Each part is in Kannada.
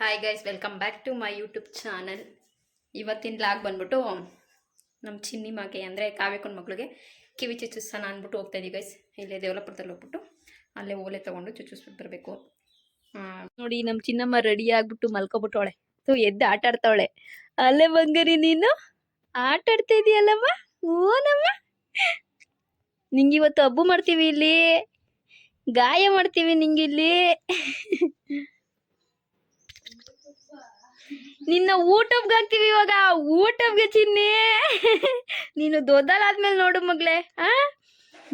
Hi guys welcome back to my YouTube channel ಇವತ್ತಿನ ಲಾಗ್ ಬಂದ್ಬಿಟ್ಟು ನಮ್ಮ ಚಿನ್ನಿ ಮಗೆ ಅಂದರೆ ಕಾವ್ಯಕೊಂಡ ಮಗಳಿಗೆ ಕಿವಿ ಚುಚ್ಚಿಸೋಣ ಅಂದ್ಬಿಟ್ಟು ಹೋಗ್ತಾ ಇದೀವಿ ಗೈಸ್ ಇಲ್ಲೇ ದೇವಲಪುರದಲ್ಲಿ ಹೋಗ್ಬಿಟ್ಟು ಅಲ್ಲೇ ಓಲೆ ತೊಗೊಂಡು ಚುಚ್ಚಿಸ್ಬಿಟ್ಟು ಬರಬೇಕು. ನೋಡಿ ನಮ್ಮ ಚಿನ್ನಮ್ಮ ರೆಡಿ ಆಗ್ಬಿಟ್ಟು ಮಲ್ಕೊಬಿಟ್ಟವಳೆ. ಸೊ ಎದ್ದು ಆಟ ಆಡ್ತಾವಳೆ. ಅಲ್ಲೇ ಬಂಗರಿ ನೀನು? ಆಟ ಆಡ್ತಾ ಇದೀಯಲ್ಲಮ್ಮ? ಓನಮ್ಮ ನಿಂಗೆ ಇವತ್ತು ಹಬ್ಬು ಮಾಡ್ತೀವಿ ಇಲ್ಲಿ. ಗಾಯ ಮಾಡ್ತೀವಿ ನಿಂಗೆ ಇಲ್ಲಿ. ನಿನ್ನ ಊಟಬ್ಗೆ ಹಾಕ್ತೀವಿ ಇವಾಗ ಊಟಬ್ಗೆ ಚಿನ್ನಿ. ನೀನು ದೊಡ್ಡಲಾದ್ಮೇಲೆ ನೋಡು ಮಗ್ಳೆ, ಆ?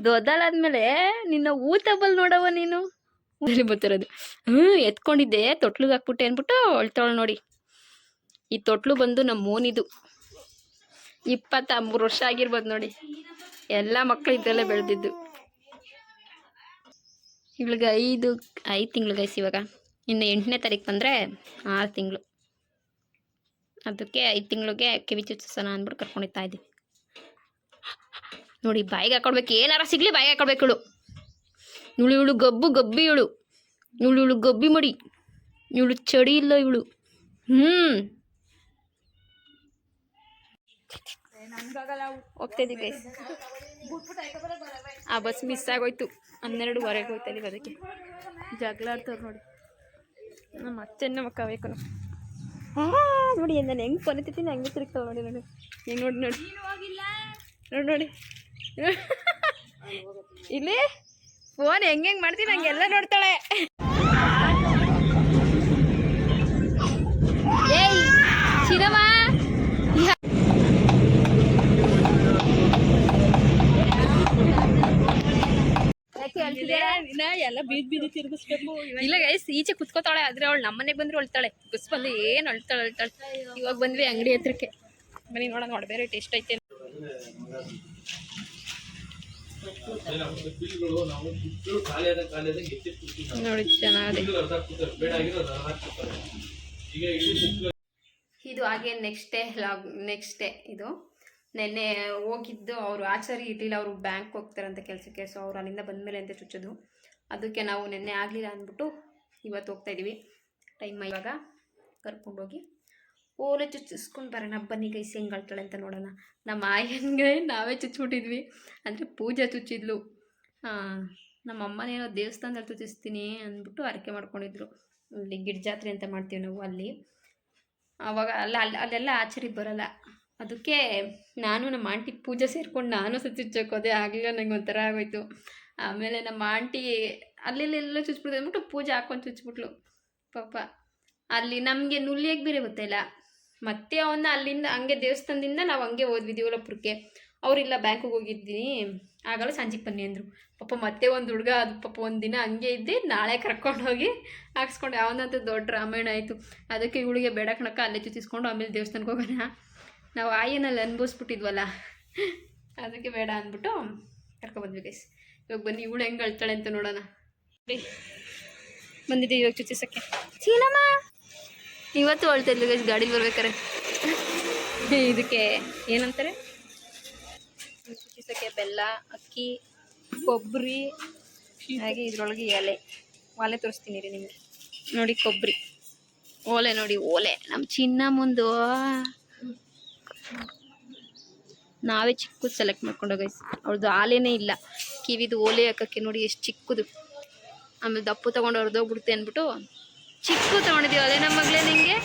ದೊಡ್ಡಲಾದ್ಮೇಲೆ ನಿನ್ನ ಊಟಬಲ್ ನೋಡವ ನೀನು. ಬರ್ತಿರೋದು ಹ್ಞೂ, ಎತ್ಕೊಂಡಿದ್ದೆ, ತೊಟ್ಲಿಗೆ ಹಾಕ್ಬಿಟ್ಟೆ ಅಂದ್ಬಿಟ್ಟು ಅಳ್ತಾವಳು ನೋಡಿ. ಈ ತೊಟ್ಲು ಬಂದು ನಮ್ಮ ಮೋನಿದು ಇಪ್ಪತ್ತ ಮೂರು ವರ್ಷ ಆಗಿರ್ಬೋದು ನೋಡಿ. ಎಲ್ಲ ಮಕ್ಕಳು ಇದ್ರಲ್ಲೇ ಬೆಳೆದಿದ್ದು. ಇವಳಿಗೆ ಐದು ಐದು ತಿಂಗಳು ಗೈಸ್ ಇವಾಗ. ಇನ್ನು ಎಂಟನೇ ತಾರೀಕು ಬಂದರೆ ಆರು ತಿಂಗಳು. ಅದಕ್ಕೆ ಐದು ತಿಂಗಳಿಗೆ ಕಿವಿ ಚುಚ್ಚಿಸೋಣ ಅಂದ್ಬಿಟ್ಟು ಕರ್ಕೊಂಡಿರ್ತಾ ಇದ್ದೀವಿ ನೋಡಿ ಬಾಯಿಗೆ ಹಾಕೊಳ್ಬೇಕು ಏನಾರ ಸಿಗಲಿ ಬಾಯಿಗೆ ಹಾಕೊಳ್ಬೇಕು ಇಳು ಇವಳು ಇವಳು ಗಬ್ಬು ಗಬ್ಬಿ ಇವಳು. ಇವಳು ಇವಳು ಗಬ್ಬಿ ಮಡಿ. ಇವಳು ಚಡಿ ಇಲ್ಲ ಇವಳು. ಹ್ಞೂ ಗೈಸ್ ಆ ಬಸ್ ಮಿಸ್ ಆಗೋಯ್ತು. ಹನ್ನೆರಡುವರೆಗೆ ಹೋಗ್ತಾ ಇದೀವಿ ಅದಕ್ಕೆ ಜಗಳ ಆಡ್ತವ್ರು ನೋಡಿ. ನಮ್ಮ ಅಚ್ಚನ್ನ ಮಕ್ಕ ಹಾ ನೋಡಿ ನಾನು ಹೆಂಗೆ ಕೊನಿತೀನಿ ಹಂಗೆ ತಿರುಗ್ತಾವೆ ನೋಡಿ ನೋಡಿ ಹೆಂಗೆ ನೋಡಿ ನೋಡಿ. ನೋಡಿ ನೋಡಿ. ಇಲ್ಲಿ ಫೋನ್ ಹೆಂಗೆ ಹೆಂಗೆ ಮಾಡ್ತೀನಿ ಹಂಗೆಲ್ಲ ನೋಡ್ತಾಳೆ. ಎಲ್ಲ ಬೀದ್ ಬೀದಿ ತಿರುಗಿಸ್ಬೇಕು ಇಲ್ಲ ಗೈಸ್ ಈಚೆ ಕುತ್ಕೋತಾಳೆ ಆದ್ರೆ ಅವಳು ನಮ್ಮನೆಗೆ ಬಂದ್ರೆ ಅಳ್ತಾಳೆ. ಗುಸ್ ಬಂದು ಏನು ಅಳ್ತಾಳೆ ಅಳ್ತಾಳೆ. ಇವಾಗ ಬಂದ್ವಿ ಅಂಗಡಿ ಹತ್ರಕ್ಕೆ. ಬನ್ನಿ ನೋಡೋಣ ನೋಡಿ ಬೇರೆ ಟೇಸ್ಟ್ ಐತೆ. ನೋಡಿ ಚೆನ್ನಾಗಿ ಇದು ಹಾಗೆ next day log next day ಇದು. ನೆನ್ನೆ ಹೋಗಿದ್ದು ಅವರು ಆಚಾರಿ ಇರಲಿಲ್ಲ ಅವರು ಬ್ಯಾಂಕ್ ಹೋಗ್ತಾರಂತ ಕೆಲಸಕ್ಕೆ ಸೊ ಅವ್ರು ಅಲ್ಲಿಂದ ಬಂದಮೇಲೆ ಅಂತ ಚುಚ್ಚೋದು. ಅದಕ್ಕೆ ನಾವು ನೆನ್ನೆ ಆಗಲಿಲ್ಲ ಅಂದ್ಬಿಟ್ಟು ಇವತ್ತು ಹೋಗ್ತಾ ಇದ್ದೀವಿ. ಟೈಮ್ ಇವಾಗ ಕರ್ಕೊಂಡೋಗಿ ಓಲೆ ಚುಚ್ಚಿಸ್ಕೊಂಡು ಬರೋಣ. ಬನ್ನಿ ಕೈ ಹೆಂಗೆ ಅಳ್ತಾಳೆ ಅಂತ ನೋಡೋಣ. ನಮ್ಮ ಆಯನ್ಗೆ ನಾವೇ ಚುಚ್ಚಿಬಿಟ್ಟಿದ್ವಿ ಅಂದರೆ ಪೂಜೆ ಚುಚ್ಚಿದ್ಲು. ನಮ್ಮ ಅಮ್ಮನೇನೋ ದೇವಸ್ಥಾನದಲ್ಲಿ ಚುಚ್ಚಿಸ್ತೀನಿ ಅಂದ್ಬಿಟ್ಟು ಅರಕೆ ಮಾಡ್ಕೊಂಡಿದ್ರು. ಇಲ್ಲಿ ಗಿಡ್ಜಾತ್ರೆ ಅಂತ ಮಾಡ್ತೀವಿ ನಾವು ಅಲ್ಲಿ. ಆವಾಗ ಅಲ್ಲ, ಅಲ್ಲಿ, ಅಲ್ಲೆಲ್ಲ ಆಚರಿ ಬರಲ್ಲ. ಅದಕ್ಕೆ ನಾನು ನಮ್ಮ ಆಂಟಿ ಪೂಜೆ ಸೇರಿಕೊಂಡು ನಾನು ಸಹ ಆಗಲಿಲ್ಲ ನನಗೆ ಒಂಥರ ಆಗೋಯ್ತು. ಆಮೇಲೆ ನಮ್ಮ ಆಂಟಿ ಅಲ್ಲೆಲ್ಲೆಲ್ಲ ಚುಚ್ಬಿಡ್ದು ಅಂದ್ಬಿಟ್ಟು ಪೂಜೆ ಹಾಕೊಂಡು ಚುಚ್ಬಿಟ್ಲು. ಪಾಪ. ಅಲ್ಲಿ ನಮಗೆ ನುಲ್ಲಿಯಾಗಿ ಬೇರೆ ಗೊತ್ತಿಲ್ಲ. ಮತ್ತೆ ಅವನ್ನ ಅಲ್ಲಿಂದ ಹಂಗೆ ದೇವಸ್ಥಾನದಿಂದ ನಾವು ಹಂಗೆ ಹೋದ್ವಿ ದೇವಲಪುರಕ್ಕೆ. ಅವರಿಲ್ಲ ಬ್ಯಾಂಕಿಗೆ ಹೋಗಿದ್ದೀನಿ. ಆಗಲ್ಲ, ಸಂಜೆಗೆ ಬನ್ನಿ, ಅಂದರು. ಪಾಪ ಮತ್ತೆ ಒಂದು ಹುಡುಗ, ಅದು ಪಾಪ ಒಂದು ದಿನ ಹಂಗೆ ಇದ್ದೆ, ನಾಳೆ ಕರ್ಕೊಂಡು ಹೋಗಿ ಹಾಕ್ಸ್ಕೊಂಡು. ಅವನಂತ ದೊಡ್ಡ ರಾಮಾಯಣ ಆಯಿತು. ಅದಕ್ಕೆ ಇವಳಿಗೆ ಬೇಡ ಕಣಕ್ಕ, ಅಲ್ಲೇ ಚುಚ್ಚಿಸ್ಕೊಂಡು ಆಮೇಲೆ ದೇವಸ್ಥಾನಕ್ಕೆ ಹೋಗೋಣ. ನಾವು ಆಯನಲ್ಲಿ ಅನ್ಭವಿಸ್ಬಿಟ್ಟಿದ್ವಲ್ಲ. ಅದಕ್ಕೆ ಬೇಡ ಅಂದ್ಬಿಟ್ಟು ಕರ್ಕೊಬಂದ್ವಿ ಗೈಸ್ ಇವಾಗ ಬನ್ನಿ ಇವಳು ಹೆಂಗೆ ಅಳ್ತಾಳೆ ಅಂತ ನೋಡೋಣ. ಬಂದಿದ್ದೆ ಇವಾಗ ಚುಚ್ಚಿಸಕ್ಕೆ. ಚೀನಮ್ಮ! ಇವತ್ತು ಅಳ್ತಾ ಇದ್ಲು ಗೈಸ್ ಗಾಡಿ ಬರ್ಬೇಕಾರೆ ಇದಕ್ಕೆ ಏನಂತಾರೆ? ಚುಚ್ಚಿಸಕ್ಕೆ ಬೆಲ್ಲ ಅಕ್ಕಿ ಕೊಬ್ಬರಿ ಹಾಗೆ ಇದ್ರೊಳಗೆ ಎಲೆ. ಒಲೆ ತೋರಿಸ್ತೀನಿ ರೀ ನಿಮಗೆ. ನೋಡಿ ಕೊಬ್ಬರಿ. ಓಲೆ ನೋಡಿ ಓಲೆ ನಮ್ಮ ಚಿನ್ನ ಮುಂದು. ನಾವೇ ಚಿಕ್ಕದು ಸೆಲೆಕ್ಟ್ ಮಾಡ್ಕೊಂಡು ಗೈಸ್ ಅವ್ರದ್ದು ಆಲೆನೇ ಇಲ್ಲ. ಕಿವಿದು ಓಲೆ ಹಾಕಕ್ಕೆ ನೋಡಿ ಎಷ್ಟು ಚಿಕ್ಕದು. ಆಮೇಲೆ ದಪ್ಪು ತಗೊಂಡು ಹೊರದೋಗ್ಬಿಡುತ್ತೆ ಅಂದ್ಬಿಟ್ಟು ಚಿಕ್ಕು ತಗೊಂಡಿದ್ದೀವಿ ಅದೇ ನಮ್ಮ ಮಗಳೇ ನಿಂಗೆ?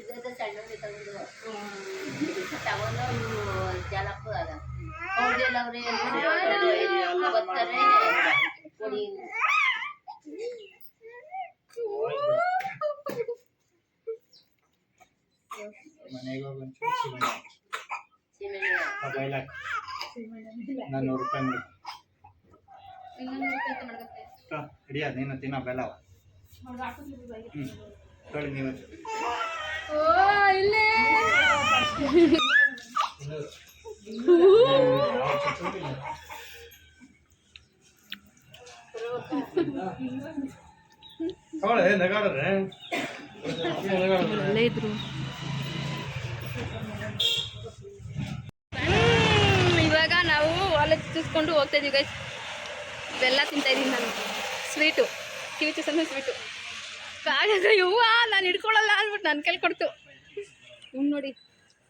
ಆಲೆ ಕಿರ್ಗದ ಸಣ್ಣ ತಗೊಂಡು ತಗೊಂಡು ಇವ್ರು ಜಲಪ್ಪ ಅದ ಹೌದಿಲ್ಲ ಅವ್ರೆ ಬರ್ತಾರೆ ಕೊಡಿ. ಮನೆಗೆ ಹೋಗಿ ಒಂಚೂರು ಸಿಮೆಂಟ್ ಸಿಮೆಂಟ್. ಮೊಬೈಲ್ ಹಾಕಿ. ನಾನ್ನೂರು ರೂಪಾಯಿ ಹಿಡಿಯ ನೀನು ತಿನ್ನೋ ಬೆಲ್ಲವ ಹ್ಞೂ ತೊಳಿ ನೀವು ತಗೊಳ್ಳಿ ನಗಾಡ್ರೆ ಅಲ್ಲೇ ಇದ್ರು ಇವಾಗ ನಾವು ಹೊಲ ಚೂಸ್ಕೊಂಡು ಹೋಗ್ತಾ ಇದೀವಿ ಗೈಸ್ ಬೆಲ್ಲ ತಿಂತಾ ಇದೀನಿ ನಾನು ಸ್ವೀಟು ಕಿವಿ ಚೂಸಂದ್ರೆ ಸ್ವೀಟು ಕಾಗ ಯವ್ವ, ನಾನು ಹಿಡ್ಕೊಳಲ್ಲ ಅಂದ್ಬಿಟ್ಟು ನನ್ನ ಕೈಲಿ ಕೊಡ್ತು. ಹ್ಞೂ ನೋಡಿ,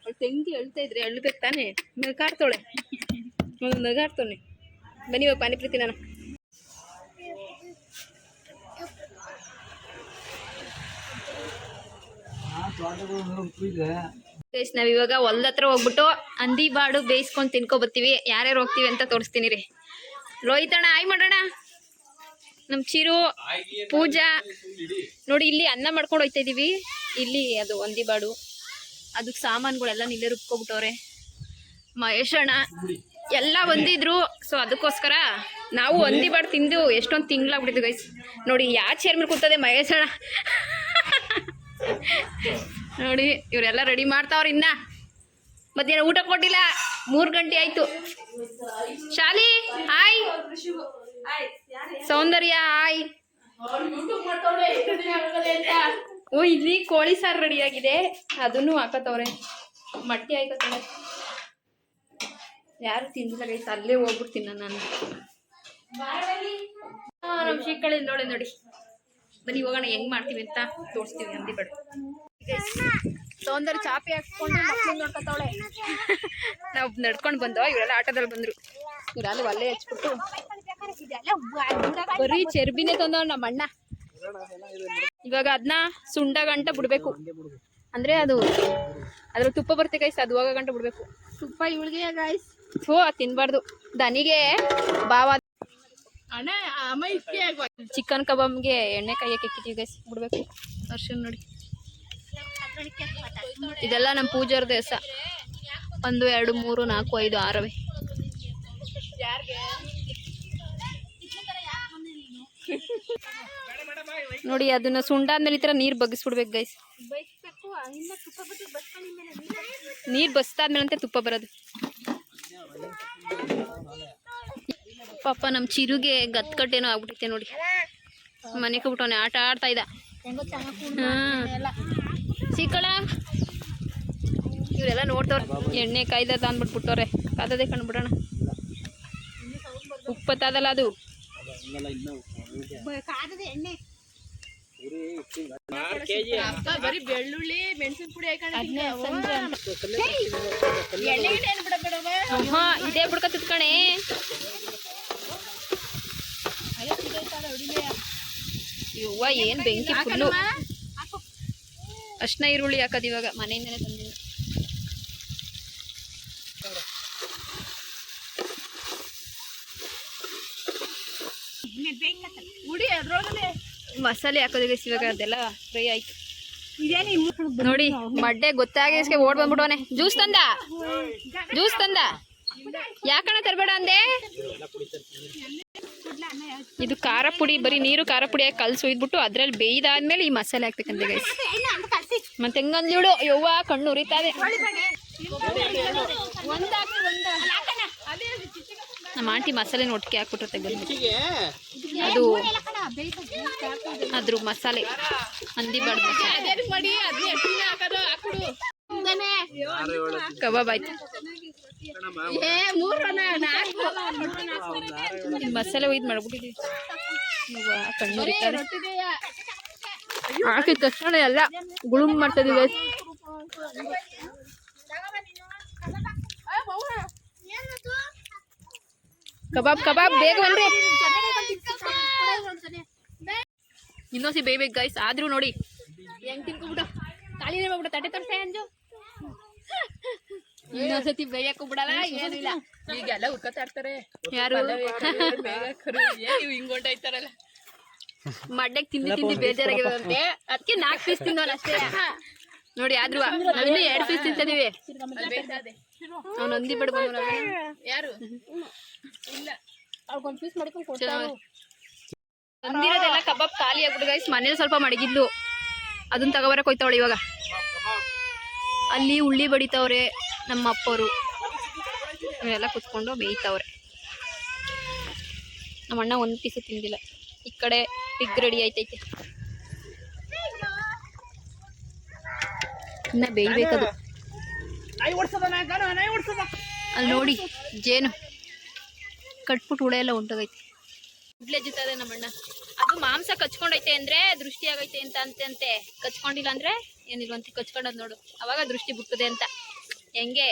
ಅವಳು ತೆಂಗಿ ಅಳ್ತಾ ಇದ್ರೆ ಅಳ್ಬೇಕು ತಾನೇ? ನಗಾಡ್ತಾಳೆ ನಗಾಡ್ತಾನೆ ಬನ್ನಿ ಇವಾಗ ಪಾನಿಪ್ರೀತಿ ನಾನು ನಾವ್ ಇವಾಗ ಹೊಲ್ದ ಹತ್ರ ಹೋಗ್ಬಿಟ್ಟು ಹಂದಿ ಬಾಡು ಬೇಯಿಸ್ಕೊಂಡು ತಿನ್ಕೊ ಬರ್ತೀವಿ ಯಾರ್ಯಾರು ಹೋಗ್ತೀವಿ ಅಂತ ತೋರಿಸ್ತೀನಿ ರೀ. ರೋಹಿತಣ್ಣ ಆಯ್ ಮಾಡೋಣ ನಮ್ ಚಿರು ಪೂಜಾ. ನೋಡಿ, ಇಲ್ಲಿ ಅನ್ನ ಮಾಡ್ಕೊಂಡು ಹೋಯ್ತಾ ಇದೀವಿ. ಇಲ್ಲಿ ಅದು ಒಂದಿ ಬಾಡು. ಅದಕ್ಕೆ ಸಾಮಾನುಗಳೆಲ್ಲ ನಿಲ್ಲೇ ರುಬ್ಕೊಬಿಟ್ಟವ್ರೆ. ಮಹೇಶಣ್ಣ ಎಲ್ಲ ಒಂದಿದ್ರು. ಸೊ ಅದಕ್ಕೋಸ್ಕರ ನಾವು ಒಂದಿ ಬಾಡು ತಿಂದು ಎಷ್ಟೊಂದು ತಿಂಗಳಾಗ್ಬಿಟ್ಟಿದ್ವಿ ಗೈಸ್ ನೋಡಿ, ಯಾ ಚೇರ್ ಮೇಲೆ ಕೂತದೆ ಮಹೇಶ್ ಅಣ್ಣ. ನೋಡಿ, ಇವರೆಲ್ಲ ರೆಡಿ ಮಾಡ್ತಾವ್ರ ಇನ್ನ. ಮಧ್ಯಾಹ್ನ ಊಟ ಕೊಟ್ಟಿಲ್ಲ. ಮೂರು ಗಂಟೆ ಆಯ್ತು. ಶಾಲಿ, ಹಾಯ್. ಸೌಂದರ್ಯ, ಆಯ್. ಓ, ಇಲ್ಲಿ ಕೋಳಿ ಸಾರು ರೆಡಿ ಆಗಿದೆ. ಅದನ್ನು ಹಾಕತ್ತವ್ರೆ. ಮಟ್ಟಿ ಹಾಕತ್ತವ್ರೆ. ಯಾರು ತಿಂದಿಲ್ಲ ಗೈಸ್ ಅಲ್ಲೇ ಹೋಗ್ಬಿಡ್ತೀನಿ ನಾನು. ನಮ್ ನಮ್ಮ ಶೀಕಳಿ ನೋಡಿ ನೋಡಿ. ಬನ್ನಿ, ಹೋಗೋಣ. ಹೆಂಗ್ ಮಾಡ್ತೀವಿ ಅಂತ ತೋರಿಸ್ತೀವಿ, ನಂದಿ ಬೇಡ. ಸೌಂದರ್ಯ ಚಾಪಿ ಹಾಕ್ಕೊಂಡು ನೋಡ್ಕೊತಾವಳೆ. ನಾವು ನಡ್ಕೊಂಡು ಬಂದೋ ಇವರೆಲ್ಲ ಆಟೋದಲ್ಲಿ ಬಂದ್ರು. ಇವರೆಲ್ಲ ಒಲ್ಲೆ ಹಚ್ಬಿಟ್ಟು ಬರೀ ಚರ್ಬಿನೇ ತಂದವ ನಮ್ಮ ಅಣ್ಣ. ಇವಾಗ ಅದನ್ನ ಸುಂಡ ಗಂಟ ಬಿಡ್ಬೇಕು. ಅಂದ್ರೆ ಅದು ಅದ್ರ ತುಪ್ಪ ಬರುತ್ತೆ ಗೈಸ್ ಅದು ಹೋಗ ಗಂಟ ಬಿಡ್ಬೇಕು. ತುಪ್ಪ ಇವಳಿಗೆ ಗೈಸ್ ಹೋ ತಿನ್ಬಾರ್ದು. ದನಿಗೆ ಬಾವ ಚಿಕನ್ ಕಬಾಬ್ಗೆ ಎಣ್ಣೆ ಕಾಯಕ್ಕೆ ಇಕ್ಕಿದ್ದೀವಿ ಗೈಸ್ ಬಿಡ್ಬೇಕು. ಅರ್ಶನ್ ನೋಡಿ. ಇದೆಲ್ಲ ನಮ್ಮ ಪೂಜಾರ ದೇಸ ಒಂದು, ಎರಡು, ಮೂರು, ನಾಲ್ಕು, ಐದು, ಆರವೇ. ನೋಡಿ, ಅದನ್ನ ಸುಂಡಾದ್ಮೇಲೆ ಈ ತರ ನೀರು ಬಗ್ಗಿಸ್ಬಿಡ್ಬೇಕು ಗೈಸ್ ನೀರ್ ಬಸ್ತಾದ್ಮೇಲೆ ಅಂತ ತುಪ್ಪ ಬರೋದು. ಪಾಪ ನಮ್ಮ ಚಿರುಗೆ ಗತ್ಕಟ್ಟೇನೋ ಆಗ್ಬಿಟ್ಟಿತ್ತೆ ನೋಡಿ. ಮನೆ ಬಿಟ್ಟವನೆ ಆಟ ಆಡ್ತಾ ಇದ್ದ. ಹಾಂ ಸಿಕ್ಕಳ ಇವರೆಲ್ಲ ನೋಡ್ತವ್ರೆ. ಎಣ್ಣೆ ಕಾಯ್ದದ ಅಂದ್ಬಿಟ್ಬಿಟ್ಟವ್ರೆ. ಕಾದದೆ ಕಂಡ್ಬಿಡೋಣ. ಉಪ್ಪತ್ತಾದಲ್ಲ ಅದು. ಬರೀ ಬೆಳ್ಳುಳ್ಳಿ ಮೆಣಸಿನ ಪುಡಿ ಇದೇ ಬಿಡ್ಕತ್ತದ ಕಣೆ. ಯವ್ವ ಏನ್ ಬೆಂಕಿ ಫುಲ್ಲು ಅಷ್ಟನ್ನ ಈರುಳ್ಳಿ ಹಾಕೋದು ಇವಾಗ ಮನೆಯಿಂದನೇ ತಂದಿದ್ದು ಮಸಾಲೆ ಹಾಕೋದು ಈಗ ಇವಾಗ ಅದೆಲ್ಲ ಫ್ರೈ ಆಯ್ತು. ನೋಡಿ ಮಡ್ಡೆ ಗೊತ್ತಾಗಿ ಓಡ್ ಬಂದ್ಬಿಡೋನೆ ಜ್ಯೂಸ್ ತಂದ? ಜ್ಯೂಸ್ ತಂದ? ಯಾಕಣ ತರಬೇಡ ಅಂದೆ? ಇದು ಖಾರ ಪುಡಿ, ಬರೀ ನೀರು ಖಾರ ಪುಡಿ ಹಾಕಿ ಕಲಸು ಒಯ್ದ್ಬಿಟ್ಟು ಅದ್ರಲ್ಲಿ ಬೇಯ್ದಾದ್ಮೇಲೆ ಈ ಮಸಾಲೆ ಹಾಕ್ಬೇಕಂತ ಗೈಸ್ ಮತ್ತೆ ಹೆಂಗಂದ್ಲಿಡು ಯವ್ವ, ಕಣ್ಣು ಉರಿತಾವೆ. ನಮ್ಮ ಆಂಟಿ ಮಸಾಲೆ ಒಟ್ಟಿಗೆ ಹಾಕ್ಬಿಟ್ಟಿರುತ್ತೆ ಬಂದ್ಬಿಟ್ಟು ಅದು ಅದ್ರ ಮಸಾಲೆ, ಹಂದಿ ಬಾರ್ದು ಕಬಾಬ್ ಆಯ್ತು. ಮಸಾಲೆ ಒಯ್ದು ಮಾಡ್ಬಿಟ್ಟಿದೀವಿ. ಕಣ್ಣು ಹಾಕಿದ ತಕ್ಷಣ ಎಲ್ಲ ಗುಳುಮ್ ಮಾಡ್ತದೀವಿ. ಕಬಾಬ್ ಕಬಾಬ್ ಬೇಗ ಬನ್ರಿ. ಇನ್ನೊಂದ್ಸಿ ಬೇಯ್ಬೇಕು ಗೈಸ್ ಆದ್ರೂ ನೋಡಿ. ಹೆಂಗ್ ತಿನ್ಕೊಬಿಟ್ಟು ಖಾಲಿನೇ ಮಾಡ್ಬಿಟ್ಟು ತಟ್ಟೆ ತೋರ್ಸೆ ಅಂಜು. ಇನ್ನೊಂದ್ಸತಿ ಬೇಯಕ್ಕೂ ಬಿಡಲ್ಲ ಏನಿಲ್ಲ ಈಗೆಲ್ಲ ಉರ್ಕೊತಾ ಇರ್ತಾರೆ ಯಾರು? ಹಿಂಗೊಂಡಾಯ್ತಾರಲ್ಲ ಮಡ್ಡೆ ತಿಂದು ತಿಂದು ಬೇಜಾರಾಗಿರೋದಂತೆ ಅದಕ್ಕೆ ನಾಲ್ಕು ಪೀಸ್ ತಿನ್ನೋಲ್ಲ ಅಷ್ಟೇ. ನೋಡಿ ಆದ್ರೂ ನಾವಿನ್ನೂ ಎರಡು ಪೀಸ್ ತಿಂತಿದೀವಿ. ಅವ್ನು ಒಂದಿ ಬಿಡ್ಬೋದು ಯಾರು? ಅವ್ಗೊಂದು ಪೀಸ್ ಮಾಡ್ಕೊಂಡು ಕೊಡ್ತಾರೆ ತಂದಿರೋದೆಲ್ಲ ಕಬಾಬ್ ಖಾಲಿ ಆಗ್ಬಿಟ್ಟು ಗೈಸ್ ಮನೇಲಿ ಸ್ವಲ್ಪ ಮಡಗಿದ್ಲು. ಅದನ್ನ ತಗೋಬರಕ್ಕೆ ಹೋಯ್ತಾವಳೆ ಇವಾಗ. ಅಲ್ಲಿ ಉಳ್ಳಿ ಬಡಿತಾವ್ರೆ. ನಮ್ಮ ಅಪ್ಪವರು ಇವೆಲ್ಲ ಕುತ್ಕೊಂಡು ಬೇಯ್ತಾವ್ರೆ. ನಮ್ಮ ಅಣ್ಣ ಒಂದು ಪೀಸು ತಿಂದಿಲ್ಲ. ಈ ಕಡೆ ಪಿಗ್ ರೆಡಿ ಆಯ್ತೈತೆ. ಇನ್ನ ಬೇಯ್ಬೇಕದು. ಅಲ್ಲಿ ನೋಡಿ ಜೇನು. ಕಟ್ಬಿಟ್ಟು ಹುಳ ಎಲ್ಲ ಉಂಟೋಗೈತೆ. ಜಿತ್ತದೆ ನಮ್ಮ ನಮ್ಮಣ್ಣ ಅದು ಮಾಂಸ ಕಚ್ಕೊಂಡೈತೆ ಅಂದ್ರೆ ದೃಷ್ಟಿ ಆಗೈತೆ ಅಂತ ಅಂತೆ ಕಚ್ಕೊಂಡಿಲ್ಲ ಅಂದ್ರೆ ಏನಿಲ್ವಂತ ಕಚ್ಕೊಂಡದ್ ನೋಡು. ಅವಾಗ ದೃಷ್ಟಿ ಬಿಡ್ತದೆ ಅಂತ. ಹೆಂಗೆ?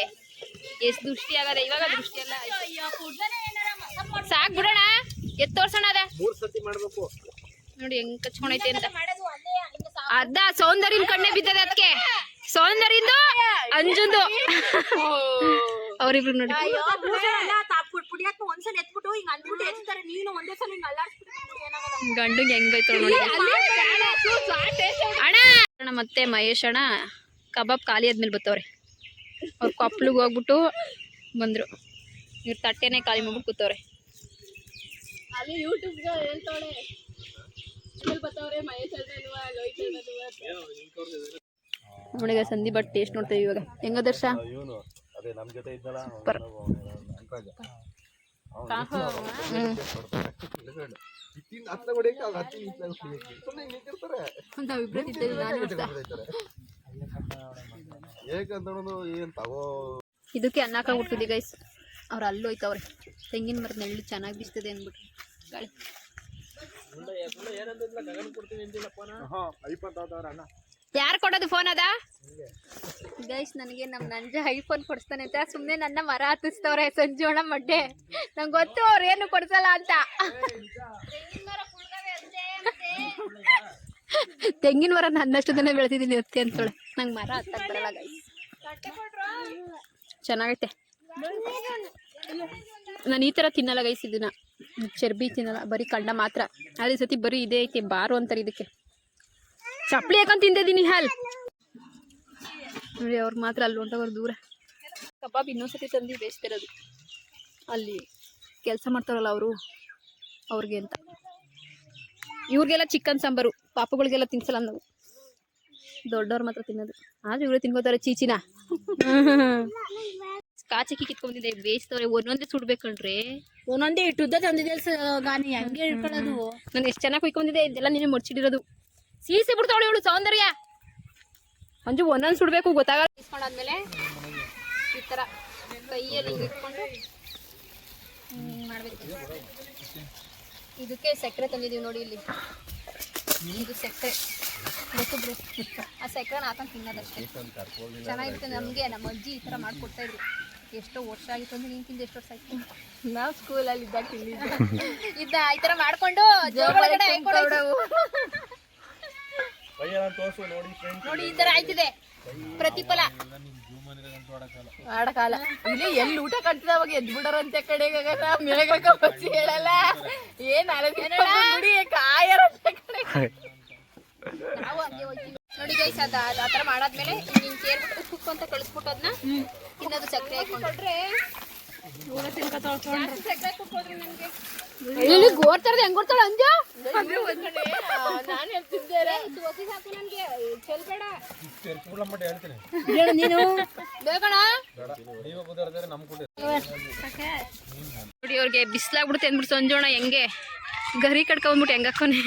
ಎಷ್ಟು ದೃಷ್ಟಿ ಆಗದೆ ಇವಾಗ ದೃಷ್ಟಿ ಎಲ್ಲ ಸಾಕ್ ಬಿಡೋಣ. ಎತ್ ತೋರ್ಸೋಣ ಅದ. ಮೂರ್ ಸತಿ ಮಾಡ್ಬೇಕು. ನೋಡಿ ಹೆಂಗ್ ಕಚ್ಕೊಂಡೈತೆ ಅಂತ. ಅದ ಸೌಂದರ್ಯನ ಕಣ್ಣೆ ಬಿದ್ದದ ಅದಕ್ಕೆ ಸೌಂದರ್ಯಂದು ಅಂಜುಂದು. ಅವ್ರಿಬ್ರು ನೋಡಿ. ಗಂಡು ಹೆಂಗ್ ಬೈತಾವ ನೋಡಿ. ಅಣ್ಣ. ಅಣ್ಣ ಮತ್ತೆ ಮಹೇಶ್ ಅಣ್ಣ ಕಬಾಬ್ ಖಾಲಿ ಆದ್ಮೇಲೆ ಬತ್ತವ್ರೆ. ಅವ್ರ ಕೊಪ್ಪಳಿಗೆ ಹೋಗ್ಬಿಟ್ಟು ಬಂದ್ರು. ಇವ್ರು ತಟ್ಟೆನೇ ಖಾಲಿ ಮಾಡ್ಬಿಟ್ಟು ಕೂತವ್ರೆ. ಅಲ್ಲಿ ಯೂಟ್ಯೂಬ್ಗೆ ಹೇಳ್ತಾಳೆ ಮಹೇಶ್ ಅವಳಿಗೆ ಸಂಧಿ ಬಟ್ ಟೇಸ್ಟ್ ನೋಡ್ತೇವೆ ಇವಾಗ. ಹೆಂಗ ದರ್ಶ ನಾವಿಬ್ರೇ ಏನ್ ತಗೋ. ಇದಕ್ಕೆ ಅನ್ನ ಹುಟ್ಟಿದೆ ಗೈಸ್ ಅವ್ರು ಅಲ್ಲಿ ಹೋಯ್ತವ್ರೆ ತೆಂಗಿನ ಮರದ ನೆಳ್ಳು ಚೆನ್ನಾಗಿ ಬಿಸ್ತದೆ ಅಂದ್ಬಿಟ್ಟು. ಗಾಳಿ. ಯಾರು ಕೊಡೋದು ಫೋನ್ ಅದ? ಗೈಸ್ ನನಗೆ ನಮ್ಮ ನಂಜ ಐಫೋನ್ ಕೊಡಿಸ್ತಾನೆ ಅಂತ. ಸುಮ್ಮನೆ ನನ್ನ ಮರ ಹತ್ತಿಸ್ತವ್ರೆ ಸಂಜೋಣ ಮಡ್ಡೆ. ನಂಗೆ ಗೊತ್ತು ಅವ್ರು ಏನು ಕೊಡ್ಸಲ್ಲ ಅಂತ. ತೆಂಗಿನ ಮರ ನನ್ನಷ್ಟು ದಿನ ಬೆಳೆದಿದ್ದೀನಿ ಅತ್ತೆ ಅಂತೇಳಿ. ನಂಗೆ ಮರ ಹತ್ತಿರ ಗೈಸ್ ಚೆನ್ನಾಗೈತೆ. ನಾನು ಈ ಥರ ತಿನ್ನಲ್ಲ ಗೈಸ್ ಇದನ್ನ ಚರ್ಬಿ ತಿನ್ನಲ್ಲ, ಬರೀ ಕಂಡ ಮಾತ್ರ. ಅದೇ ಸತಿ ಬರೀ ಇದೇ ಐತೆ, ಬಾರು ಅಂತಾರೆ ಇದಕ್ಕೆ. ಚಪ್ಪಲಿ ಯಾಕಂತ ತಿಂದಿದ್ದೀನಿ, ಹಾಲ್. ನೋಡಿ, ಅವ್ರು ಮಾತ್ರ ಅಲ್ಲಿ ಹೊಂಟವ್ರು ದೂರ. ಕಬಾಬ್ ಇನ್ನೊಂದ್ಸತಿ ತಂದು ಬೇಯಿಸ್ತಿರೋದು ಅಲ್ಲಿ ಕೆಲಸ ಮಾಡ್ತಾರಲ್ಲ ಅವರು, ಅವ್ರಿಗೆ ಅಂತ. ಇವ್ರಿಗೆಲ್ಲ ಚಿಕನ್ ಸಾಂಬಾರು, ಪಾಪುಗಳಿಗೆಲ್ಲ ತಿನ್ಸಲ್ಲ ನಾವು. ದೊಡ್ಡವ್ರು ಮಾತ್ರ ತಿನ್ನೋದು. ಆದ್ರೆ ಇವ್ರೆ ತಿನ್ಕೋತಾರೆ ಚೀಚಿನ. ಕಾಚಕ್ಕಿ ಕಿತ್ಕೊಂಡಿದ್ದೆ ಬೇಯಿಸ್ತವ್ರೆ. ಒಂದೊಂದೇ ಸುಡ್ಬೇಕಲ್ರಿ. ಒಂದೊಂದೇ ಇಟ್ಟುದ್ದ ತಂದಿದೆ ಗಾನಿ. ಹಂಗೆ ಇಟ್ಕೊಳ್ಳೋದು ನಾನು ಎಷ್ಟು ಚೆನ್ನಾಗಿ ಕುಯ್ಕೊಂಡಿದೆ ಇದೆಲ್ಲ ನೀನು ಮುಡ್ಚಿಡಿರೋದು ಸೀಸೆ ಬಿಡ್ತಾವಳು ಇವಳು ಸೌಂದರ್ಯ. ಮಂಜು ಒಂದೊಂದು ಸುಡ್ಬೇಕು ಗೊತ್ತಾಗಲ್ಲ. ಇಸ್ಕೊಂಡಾದ್ಮೇಲೆ ಈ ಥರ ಕೈಯಲ್ಲಿ ಹಿಂಗೆ ಇಟ್ಕೊಂಡು ಮಾಡ್ಬೇಕು. ಇದಕ್ಕೆ ಸಕ್ಕರೆ ತಂದಿದ್ದೀವಿ ನೋಡಿ ಇಲ್ಲಿ. ಇದು ಸಕ್ಕರೆ. ಗೊತ್ತು ಆ ಸಕ್ಕರೆನ ಹಾಕೊಂಡು ತಿನ್ನೋದಷ್ಟೇ. ಚೆನ್ನಾಗಿತ್ತು ನಮಗೆ ನಮ್ಮ ಅಜ್ಜಿ ಈ ಥರ ಮಾಡ್ಕೊಡ್ತಾ ಇದ್ರು. ಎಷ್ಟೋ ವರ್ಷ ಆಗಿತ್ತು ಅಂದ್ರೆ ನೀನು ತಿಂದು ಎಷ್ಟು ವರ್ಷ ಆಯ್ತು. ನಾವು ಸ್ಕೂಲಲ್ಲಿ ಇದ್ದಾಗ ತಿಂದಿದ್ದೆ. ಇದ್ದ ಈ ಥರ ಮಾಡ್ಕೊಂಡು. ನೋಡಿ ಈ ತರ ಆಯ್ತಿದೆ. ಪ್ರತಿಫಲ. ಆಡಕಾಲ. ಇಲ್ಲಿ ಎಲ್ಲಿ ಊಟ ಕಟ್ತದ ಅವಾಗ ಎದ್ ಬಿಡೋರಂತೆ ಕಡೆಗೆ ಮೇಘಕ ಬಚ್ಚಿ ಹೇಳಲ್ಲ. ಏನ್ ಅಲದಿ ಕಾಯರ ನಾವು ಹಂಗೆ ಹೋಗ್ತೀವಿ. ನೋಡಿ ಗೈಸ್ ಅದ ಆ ಮಾಡಾದ್ಮೇಲೆ ಹಿಂಗ್ ಕೇರ್ಬಿಟ್ಟು ಉಪ್ಪು ಉಪ್ಪು ಅಂತ ಕಳಿಸ್ಬಿಟ್ಟು ಅದನ್ನ ತಿನ್ನೋದು ಸಕ್ಕರೆ ಹಾಕೊಂಡ್ರೆ ಇಲ್ಲಿ ಗೋರ್ ತರದ್ ಹೆಂಗ್ ಅಂಜು? ನಾನು ಹೇಳ್ತಿದ್ದೆ ನೀನು. ಬೇಕಣ? ನೋಡಿ ಅವ್ರಿಗೆ ಬಿಸಿಲಾಗ್ಬಿಡುತ್ತೆ ಅಂದ್ಬಿಟ್ಟು ಸಂಜೋಣ ಹೆಂಗೆ. ಗರಿ ಕಡ್ಕೊಂಡ್ಬಿಟ್ಟು ಹೆಂಗೆ ಹಾಕೋನೆ.